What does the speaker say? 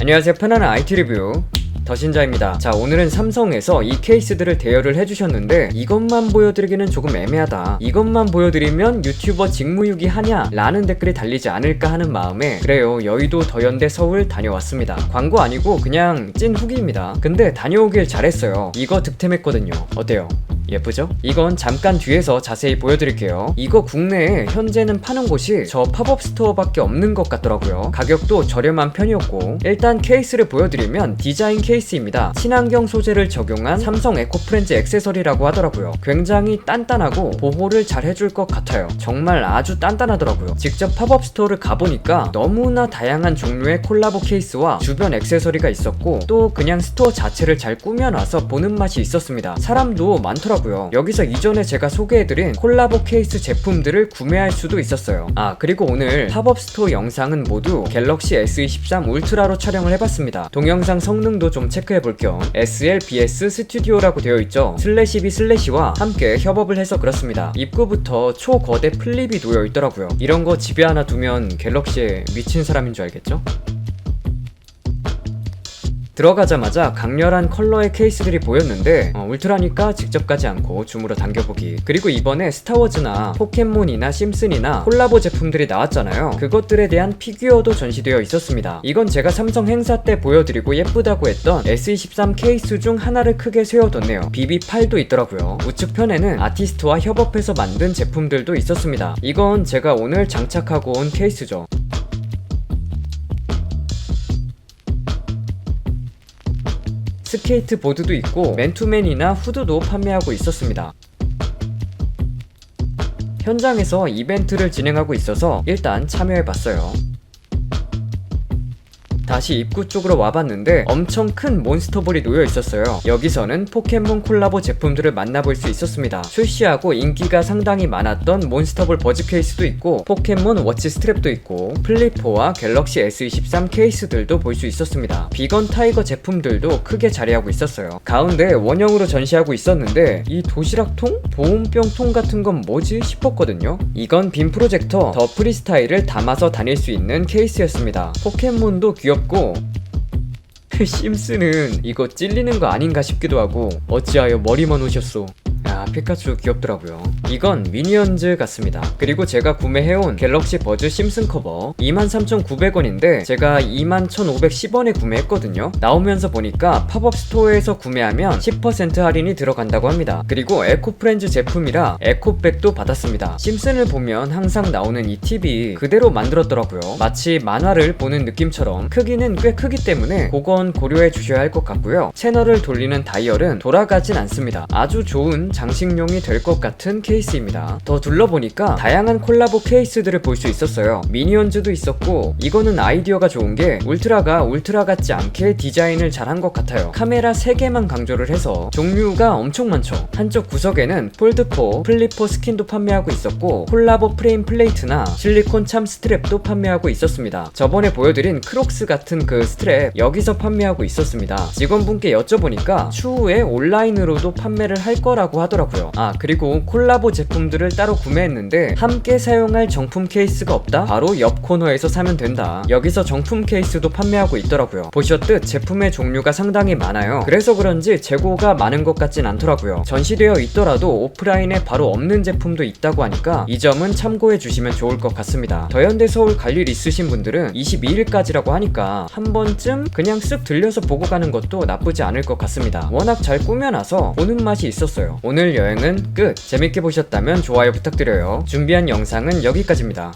안녕하세요 편안한 IT 리뷰 더신자입니다. 자, 오늘은 삼성에서 이 케이스들을 대여를 해주셨는데 이것만 보여드리기는 조금 애매하다. 이것만 보여드리면 유튜버 직무유기 하냐? 라는 댓글이 달리지 않을까 하는 마음에 그래요. 여의도 더현대 서울 다녀왔습니다. 광고 아니고 그냥 찐 후기입니다. 근데 다녀오길 잘했어요. 이거 득템했거든요. 어때요? 예쁘죠? 이건 잠깐 뒤에서 자세히 보여드릴게요. 이거 국내에 현재는 파는 곳이 저 팝업 스토어밖에 없는 것 같더라고요. 가격도 저렴한 편이었고 일단 케이스를 보여드리면 디자인 케이스입니다. 친환경 소재를 적용한 삼성 에코프렌즈 액세서리라고 하더라고요. 굉장히 단단하고 보호를 잘 해줄 것 같아요. 정말 아주 단단하더라고요. 직접 팝업 스토어를 가보니까 너무나 다양한 종류의 콜라보 케이스와 주변 액세서리가 있었고 또 그냥 스토어 자체를 잘 꾸며놔서 보는 맛이 있었습니다. 사람도 많더라고요. 여기서 이전에 제가 소개해드린 콜라보 케이스 제품들을 구매할 수도 있었어요. 아 그리고 오늘 팝업 스토어 영상은 모두 갤럭시 S23 울트라로 촬영을 해봤습니다. 동영상 성능도 좀 체크해볼 겸 SLBS 스튜디오라고 되어 있죠. 슬래시 B 슬래시와 함께 협업을 해서 그렇습니다. 입구부터 초거대 플립이 놓여 있더라고요. 이런 거 집에 하나 두면 갤럭시에 미친 사람인 줄 알겠죠? 들어가자마자 강렬한 컬러의 케이스들이 보였는데 어, 울트라니까 직접 가지 않고 줌으로 당겨보기. 그리고 이번에 스타워즈나 포켓몬이나 심슨이나 콜라보 제품들이 나왔잖아요. 그것들에 대한 피규어도 전시되어 있었습니다. 이건 제가 삼성 행사 때 보여드리고 예쁘다고 했던 S23 케이스 중 하나를 크게 세워뒀네요. BB8도 있더라고요. 우측편에는 아티스트와 협업해서 만든 제품들도 있었습니다. 이건 제가 오늘 장착하고 온 케이스죠 스케이트 보드도 있고 맨투맨이나 후드도 판매하고 있었습니다. 현장에서 이벤트를 진행하고 있어서 일단 참여해봤어요. 다시 입구 쪽으로 와봤는데 엄청 큰 몬스터볼이 놓여 있었어요. 여기서는 포켓몬 콜라보 제품들을 만나볼 수 있었습니다. 출시하고 인기가 상당히 많았던 몬스터볼 버즈 케이스도 있고 포켓몬 워치 스트랩도 있고 플리포와 갤럭시 S23 케이스들도 볼 수 있었습니다. 비건 타이거 제품들도 크게 자리하고 있었어요. 가운데 원형으로 전시하고 있었는데 이 도시락통? 보온병통 같은 건 뭐지 싶었거든요. 이건 빔 프로젝터 더 프리스타일을 담아서 다닐 수 있는 케이스였습니다. 포켓몬도 귀엽고 심스는 이거 찔리는 거 아닌가 싶기도 하고 어찌하여 머리만 오셨소. 야 피카츄 귀엽더라고요 이건 미니언즈 같습니다. 그리고 제가 구매해온 갤럭시 버즈 심슨 커버 23,900원인데 제가 21,510원에 구매했거든요. 나오면서 보니까 팝업 스토어에서 구매하면 10% 할인이 들어간다고 합니다. 그리고 에코프렌즈 제품이라 에코백도 받았습니다. 심슨을 보면 항상 나오는 이 팁이 그대로 만들었더라고요. 마치 만화를 보는 느낌처럼 크기는 꽤 크기 때문에 그건 고려해 주셔야 할 것 같고요. 채널을 돌리는 다이얼은 돌아가진 않습니다. 아주 좋은 장식용이 될 것 같은 케이스 입니다. 더 둘러보니까 다양한 콜라보 케이스들을 볼 수 있었어요. 미니언즈도 있었고 이거는 아이디어가 좋은 게 울트라가 울트라 같지 않게 디자인을 잘한 것 같아요. 카메라 3개만 강조를 해서 종류가 엄청 많죠. 한쪽 구석에는 폴드4, 플립4 스킨도 판매하고 있었고 콜라보 프레임 플레이트나 실리콘 참 스트랩도 판매하고 있었습니다. 저번에 보여드린 크록스 같은 그 스트랩 여기서 판매하고 있었습니다. 직원분께 여쭤보니까 추후에 온라인으로도 판매를 할 거라고 하더라고요. 아, 그리고 콜라보 제품들을 따로 구매했는데 함께 사용할 정품 케이스가 없다? 바로 옆 코너에서 사면 된다. 여기서 정품 케이스도 판매하고 있더라고요. 보셨듯 제품의 종류가 상당히 많아요. 그래서 그런지 재고가 많은 것 같진 않더라고요. 전시되어 있더라도 오프라인에 바로 없는 제품도 있다고 하니까 이 점은 참고해 주시면 좋을 것 같습니다. 더현대 서울 갈 일 있으신 분들은 22일까지라고 하니까 한 번쯤 그냥 쓱 들려서 보고 가는 것도 나쁘지 않을 것 같습니다. 워낙 잘 꾸며놔서 보는 맛이 있었어요. 오늘 여행은 끝! 재밌게 보셨다면 좋아요 부탁드려요. 준비한 영상은 여기까지입니다.